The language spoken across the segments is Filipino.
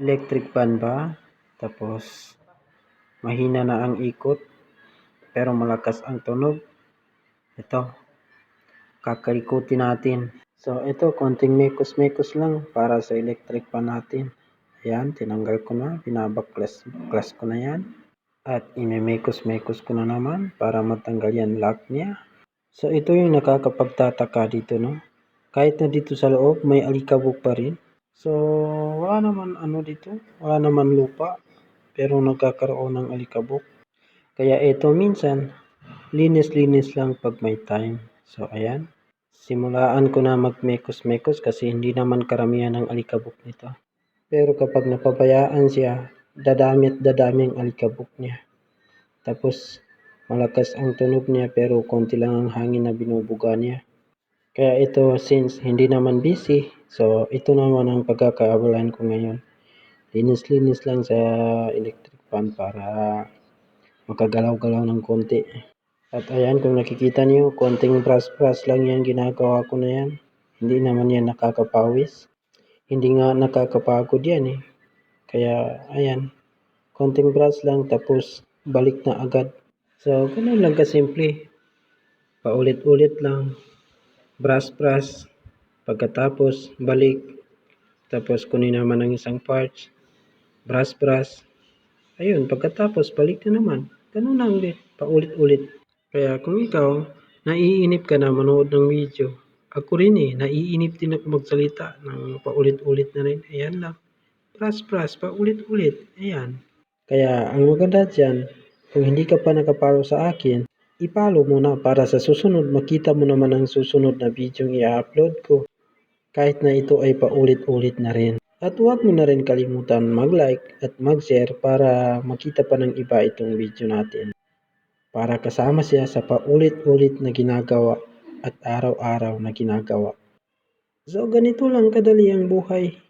electric fan ba? Tapos, mahina na ang ikot, pero malakas ang tunog. Ito, kakalikutin natin. So, ito, konting mekos-mekos lang para sa electric fan natin. Ayan, tinanggal ko na, binabaklas class ko na yan. At imemekos-mekos ko na naman para matanggal yan lock niya. So, ito yung nakakapagtataka dito, no? Kahit na dito sa loob, may alikabok pa rin. So, wala naman ano dito, wala naman lupa, pero nagkakaroon ng alikabok. Kaya ito minsan, linis-linis lang pag may time. So, ayan. Simulaan ko na magmekos-mekos kasi hindi naman karamihan ng alikabok nito. Pero kapag napabayaan siya, dadami at dadami ang alikabok niya. Tapos, malakas ang tunog niya pero konti lang ang hangin na binubuga niya. Kaya ito, since hindi naman busy, so ito naman ang pagkakaabalan ko ngayon. Linis-linis lang sa electric fan para makagalaw-galaw ng konti. At ayan, kung nakikita niyo, konting brush-brush lang yan ginagawa ko na yan. Hindi naman yan nakakapawis. Hindi nga nakakapagod yan eh. Kaya, ayan, konting brush lang tapos balik na agad. So, ganun lang kasimple. Paulit-ulit lang. Brush-brush. Pagkatapos, balik. Tapos, kunin naman ang isang parts. Brush-brush. Ayun, pagkatapos, balik na naman. Ganun lang ulit. Paulit-ulit. Kaya kung ikaw, naiinip ka na manood ng video, ako rin eh, naiinip din ako magsalita ng paulit-ulit na rin. Ayan lang. Brush-brush, paulit-ulit. Ayan. Kaya, ang maganda dyan, kung hindi ka pa nakapalo sa akin, ipalo mo na para sa susunod makita mo naman ang susunod na video i-upload ko. Kahit na ito ay paulit-ulit na rin. At huwag mo na rin kalimutan mag-like at mag-share para makita pa ng iba itong video natin. Para kasama siya sa paulit-ulit na ginagawa at araw-araw na ginagawa. So ganito lang kadali ang buhay.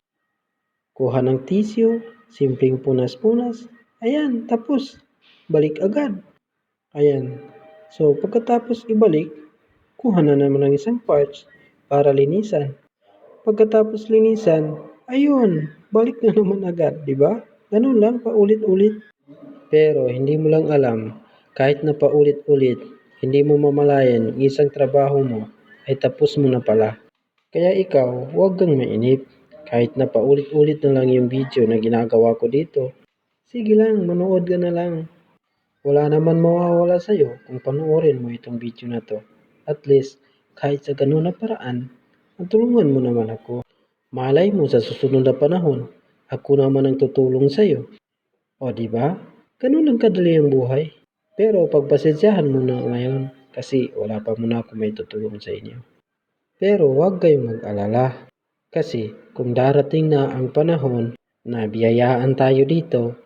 Kuha ng tissue, simpleng punas-punas, ayan, tapos balik agad. Ayan. So, pagkatapos ibalik, kuha na naman ng isang parts para linisan. Pagkatapos linisan, ayun, balik na naman agad, di ba? Ganun lang, paulit-ulit. Pero hindi mo lang alam, kahit na paulit-ulit, hindi mo mamalayan yung isang trabaho mo ay tapos mo na pala. Kaya ikaw, huwag kang mainip. Kahit na paulit-ulit na lang yung video na ginagawa ko dito, sige lang, manood ka na lang. Wala naman mawawala sa'yo kung panoorin mo itong video na to. At least, kahit sa ganun na paraan, matulungan mo naman ako. Malay mo sa susunod na panahon, ako naman ang tutulong sa'yo. O di ba? Ganun lang kadali ang buhay. Pero pagpasensyahan mo na ngayon kasi wala pa muna ako may tutulong sa inyo. Pero huwag kayong mag-alala. Kasi kung darating na ang panahon na biyayaan tayo dito,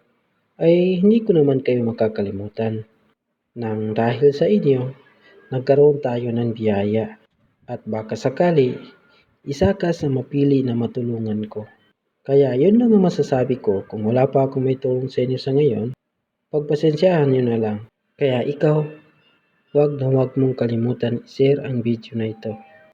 ay hindi ko naman kayo makakalimutan. Nang dahil sa inyo, nagkaroon tayo ng biyaya. At baka sakali, isa ka sa mapili na matulungan ko. Kaya yun lang ang masasabi ko kung wala pa akong may tulong sa inyo sa ngayon, pagpasensyahan nyo na lang. Kaya ikaw, huwag na huwag mong kalimutan i-share ang video na ito.